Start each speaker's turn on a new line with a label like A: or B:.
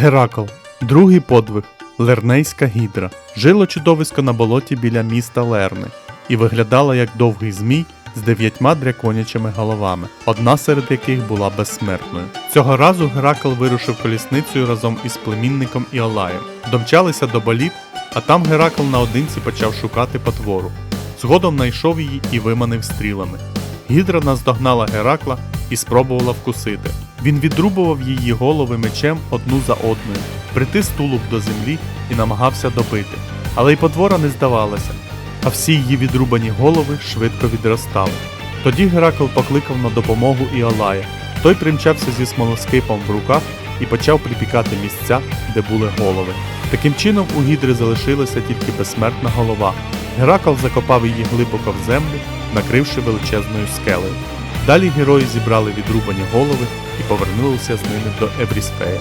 A: Геракл. Другий подвиг. Лернейська гідра. Жило чудовисько на болоті біля міста Лерни і виглядало як довгий змій з дев'ятьма драконячими головами, одна серед яких була безсмертною. Цього разу Геракл вирушив колісницею разом із племінником Іолаєм. Домчалися до боліт, а там Геракл наодинці почав шукати потвору. Згодом знайшов її і виманив стрілами. Гідра наздогнала Геракла і спробувала вкусити. Він відрубував її голови мечем одну за одною, притис тулуб до землі і намагався добити. Але й потвора не здавалася, а всі її відрубані голови швидко відростали. Тоді Геракл покликав на допомогу Іолая. Той примчався зі смолоскипом в руках і почав припікати місця, де були голови. Таким чином у гідри залишилася тільки безсмертна голова. Геракл закопав її глибоко в землю, накривши величезною скелею. Далі герої зібрали відрубані голови і повернулися з ними до Еврісфея.